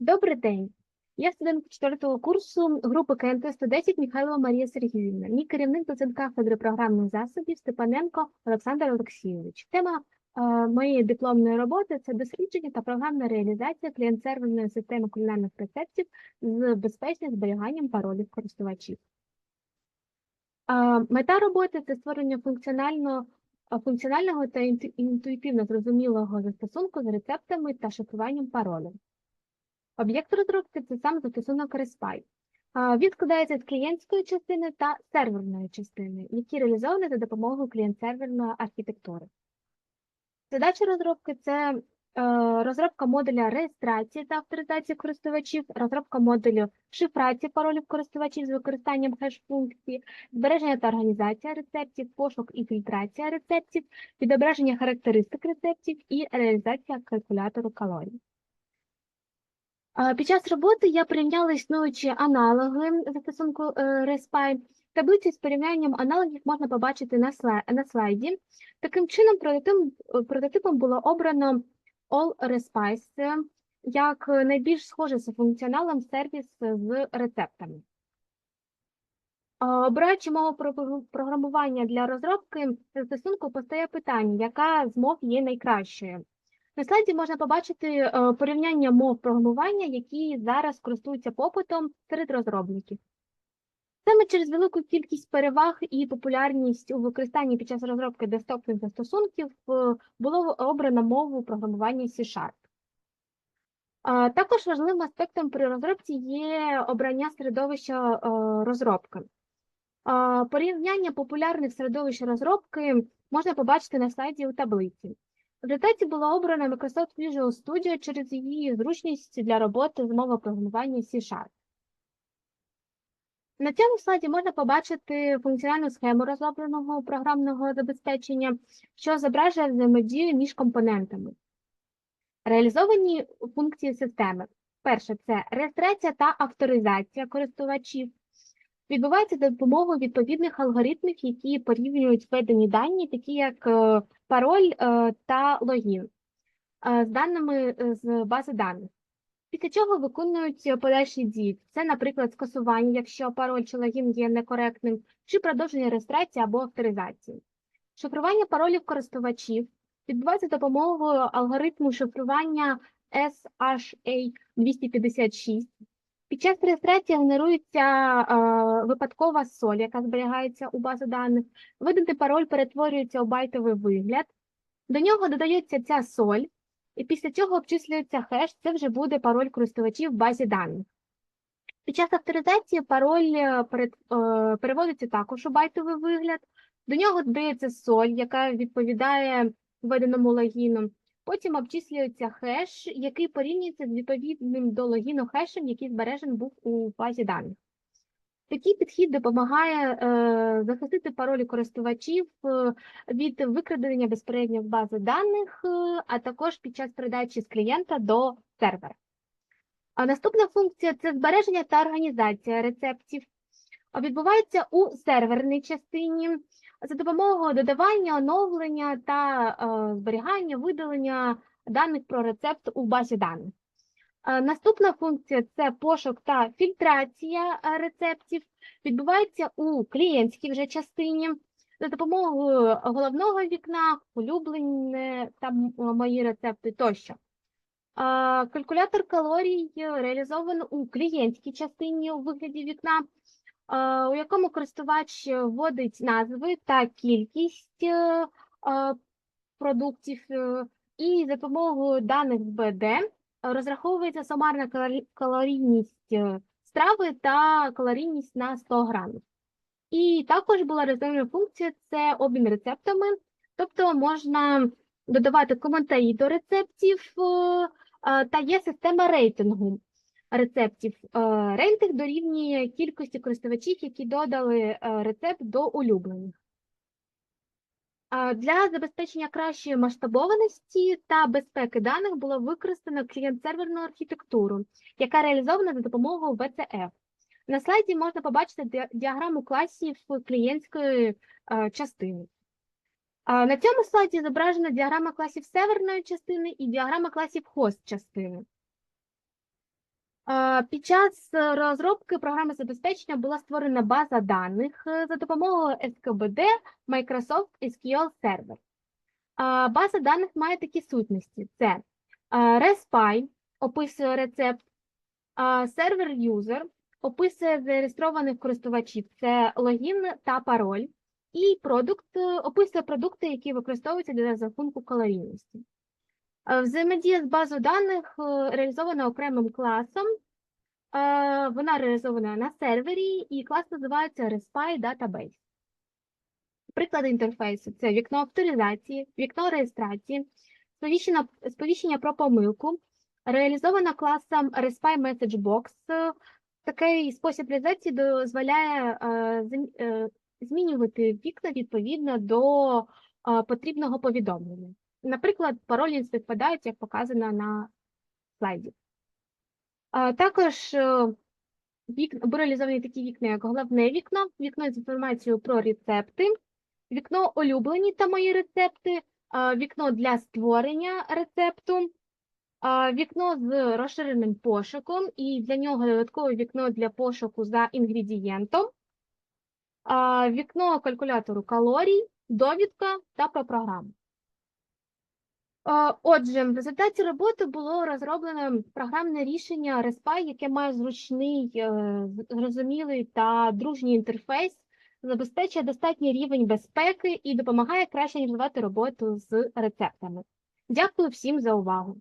Добрий день. Я студент четвертого курсу групи КНТ 110 Михайлова Марія Сергіївна. Мій керівник доцент кафедри програмних засобів Степаненко Олександр Олексійович. Тема е, моєї дипломної роботи це дослідження та програмна реалізація клієнт-серверної системи кулінарних рецептів з безпечним зберіганням паролів користувачів. Е, Мета роботи це створення функціонально, е, функціонального та інтуїтивно зрозумілого застосунку з рецептами та шифруванням паролів. Об'єкт розробки це сам застосунок. А, Він складається з клієнтської частини та серверної частини, які реалізовані за допомогою клієнт-серверної архітектури. Задача розробки це е, розробка модуля реєстрації та авторизації користувачів, розробка модулю шифрації паролів користувачів з використанням хеш-функції, збереження та організація рецептів, пошук і фільтрація рецептів, відображення характеристик рецептів і реалізація калькулятору калорій. Під час роботи я порівняла існуючі аналоги застосунку RESPI. Таблицю з порівнянням аналогів можна побачити на слайді. Таким чином, прототипом, було обрано All RESPIs е, як найбільш схожий за функціоналом сервіс з рецептами. Обираючи мову про- програмування для розробки застосунку, постає питання, яка з мов є найкращою. На слайді можна побачити е, порівняння мов програмування, які зараз користуються попитом серед розробників. Саме через велику кількість переваг і популярність у використанні під час розробки десктопних застосунків е, було обрано мову програмування C-Sharp. Також важливим аспектом при розробці є обрання середовища е, розробки. Порівняння популярних середовищ розробки можна побачити на слайді у таблиці. В результаті було обрано Microsoft Visual Studio через її зручність для роботи з мовою програмування C-Sharp. На цьому слайді можна побачити функціональну схему розробленого програмного забезпечення, що зображує взаємодію між компонентами. Реалізовані функції системи. Перше це реєстрація та авторизація користувачів. Відбувається за допомогою відповідних алгоритмів, які порівнюють введені дані, такі як е, пароль е, та логін е, з даними з бази даних. Після чого виконують подальші дії. Це, наприклад, скасування, якщо пароль чи логін є некоректним, чи продовження реєстрації або авторизації. Шифрування паролів користувачів відбувається за допомогою алгоритму шифрування SHA-256. Під час реєстрації генерується е, випадкова соль, яка зберігається у базі даних. Виданий пароль перетворюється у байтовий вигляд. До нього додається ця соль, і після цього обчислюється хеш, це вже буде пароль користувачів в базі даних. Під час авторизації пароль е, перед, е, переводиться також у байтовий вигляд. До нього додається соль, яка відповідає введеному логіну. Потім обчислюється хеш, який порівнюється з відповідним до логіну хешем, який збережений був у базі даних. Такий підхід допомагає е, захистити паролі користувачів е, від викрадення безпосередньо в бази даних, е, а також під час передачі з клієнта до сервера. А наступна функція це збереження та організація рецептів. Відбувається у серверній частині за допомогою додавання, оновлення та е, зберігання, видалення даних про рецепт у базі даних. Е, Наступна функція це пошук та фільтрація е, рецептів. Відбувається у клієнтській вже частині за допомогою головного вікна, улюблені та мої рецепти тощо. Калькулятор калорій реалізовано у клієнтській частині у вигляді вікна, у якому користувач вводить назви та кількість е, е, продуктів, е, і за допомогою даних БД розраховується сумарна калорійність е, страви та калорійність на 100 грамів. І також була реалізована функція це обмін рецептами, тобто можна додавати коментарі до рецептів, е, е, та є система рейтингу рецептів. Е, Рейтинг дорівнює кількості користувачів, які додали е, рецепт до улюблених. Для забезпечення кращої масштабованості та безпеки даних було використано клієнт-серверну архітектуру, яка реалізована за допомогою VCF. На слайді можна побачити діаграму класів клієнтської е, частини. На цьому слайді зображена діаграма класів серверної частини і діаграма класів хост частини. Е, Під час розробки програми забезпечення була створена база даних е, за допомогою SKBD Microsoft SQL Server. Е, База даних має такі сутності: це RESPy, описує рецепт, сервер юзер, описує зареєстрованих користувачів, це логін та пароль, і продукт описує продукти, які використовуються для розрахунку калорійності. Е, Взаємодія з базою даних е, реалізована окремим класом. Е, Вона реалізована на сервері, і клас називається RESPy Database. Приклади інтерфейсу це вікно авторизації, вікно реєстрації, сповіщення, сповіщення про помилку, реалізована класом RESPy Message Box. Е, Такий спосіб реалізації дозволяє зм- змінювати вікна відповідно до потрібного повідомлення. Наприклад, паролі співпадають, як показано на слайді. Також е, були реалізовані такі вікна, як головне вікно, вікно з інформацією про рецепти, вікно улюблені та мої рецепти, вікно для створення рецепту, вікно з розширеним пошуком, і для нього додаткове вікно для пошуку за інгредієнтом, вікно калькулятору калорій, довідка та про програму. Отже, в результаті роботи було розроблено програмне рішення RESPy, яке має зручний, е, зрозумілий та дружній інтерфейс, забезпечує достатній рівень безпеки і допомагає краще реалізувати роботу з рецептами. Дякую всім за увагу.